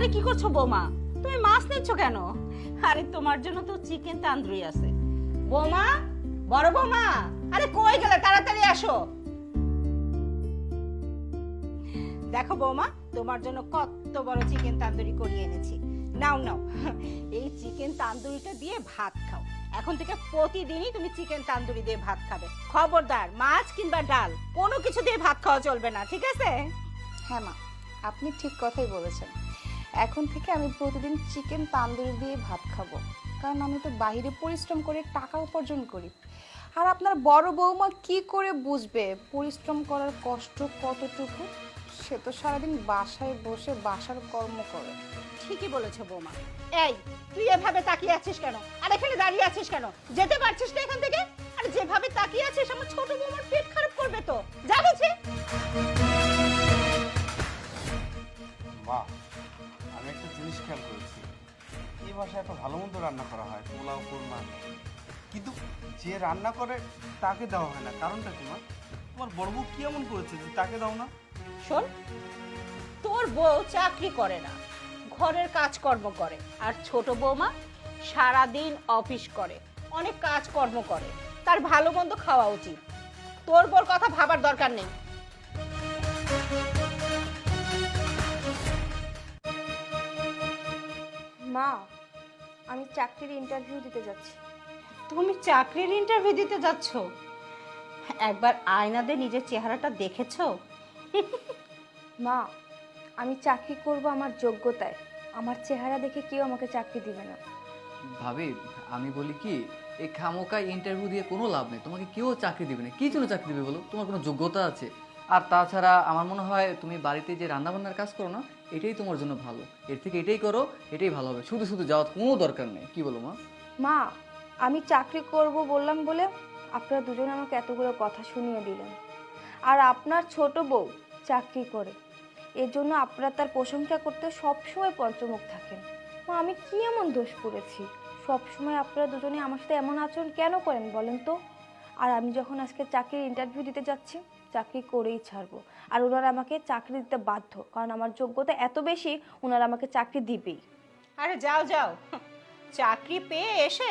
আরে কি করছ বৌমা? তুমি মাছ নিচ্ছ কেন? আরে তোমার জন্য তো চিকেন তান্দুরি আছে। বৌমা, বড় বৌমা, আরে কই গেলে? তাড়াতাড়ি আসো। দেখো বৌমা, তোমার জন্য কত বড় চিকেন তান্দুরি করিয়ে এনেছি। নাও নাও। এই চিকেন তান্দুরিটা দিয়ে ভাত খাও। এখন থেকে প্রতিদিনই তুমি চিকেন তান্দুরি দিয়ে ভাত খাবে। খবরদার, মাছ কিংবা ডাল, কোনো কিছু দিয়ে ভাত খাওয়া চলবে না, ঠিক আছে? হ্যাঁ মা, আপনি ঠিক কথাই বলেছেন। এখন থেকে আমি প্রতিদিন চিকেন তান্দুরি দিয়ে ভাত খাব। কারণ আমি তো বাইরে পরিশ্রম করে টাকা উপার্জন করি। আর আপনার বড় বৌমা কি করে বুঝবে পরিশ্রম করার কষ্ট কতটুকু? সে তো সারাদিন বাসায় বসে বাসার কর্ম করে। ঠিকই বলেছ বৌমা। এই তুই এভাবে তাকিয়ে আছিস কেন? আর এখানে দাঁড়িয়ে আছিস কেন? যেতে পারছিস না এখান থেকে? আর যেভাবে তাকিয়ে আছিস আমার ছোট বৌমার পেট খারাপ করবে তো। যা বলছি। মা জিনিস খেয়াল করেছি। এই বাসায় এত ভালো মন্দ রান্না করা হয়, পোলাও, কোরমা। কিন্তু যে রান্না করে, তাকে দেওয়া হয় না। কারণটা কি, মা? তোমার বড় বউ কি এমন করেছে যে তাকে দাও না? শোন, তোর বউ চাকরি করে না, ঘরের কাজকর্ম করে। আর ছোট বৌমা সারাদিন অফিস করে, অনেক কাজকর্ম করে। তার ভালো মন্দ খাওয়া উচিত। তোর বোর কথা ভাবার দরকার নেই। মা আমি চাকরির ইন্টারভিউ দিতে যাচ্ছি। তুমি চাকরির ইন্টারভিউ দিতে যাচ্ছ? একবার আয়নাতে নিজের চেহারাটা দেখেছ? মা আমি চাকরি করব আমার যোগ্যতায়। আমার চেহারা দেখে কেউ আমাকে চাকরি দিবে না। ভাবি আমি বলি কি এই খামোকা ইন্টারভিউ দিয়ে কোনো লাভ নেই। তোমাকে কেউ চাকরি দিবে না। কি জন্য চাকরি দিবে বলো? তোমার কোনো যোগ্যতা আছে? আর তাছাড়া আমার মনে হয় তুমি বাড়িতে যে রান্নাবান্নার কাজ করো না, এটাই তোমার জন্য ভালো। এর থেকে এটাই করো, এটাই ভালো হবে। শুধু শুধু যাওয়ার কোনো দরকার নেই। কি বলো মা? মা, আমি চাকরি করব বললাম বলে আপনারা দুজনে আমাকে এতগুলো কথা শুনিয়ে দিলেন। আর আপনার ছোট বউ চাকরি করে। এর জন্য আপনারা তার প্রশংসা করতে সবসময় পঞ্চমুখ থাকেন। মা, আমি কি এমন দোষ করেছি? সবসময় আপনারা দুজনে আমার সাথে এমন আচরণ কেন করেন বলেন তো? আর আমি যখন আজকে চাকরির ইন্টারভিউ দিতে যাচ্ছি, চাকরি করেই ছাড়বো। আর ওনারা আমাকে চাকরি দিতে বাধ্য, কারণ আমার যোগ্যতা এত বেশি, ওনারা আমাকে চাকরি দিবেই। আরে যাও যাও। চাকরি পেয়ে এসে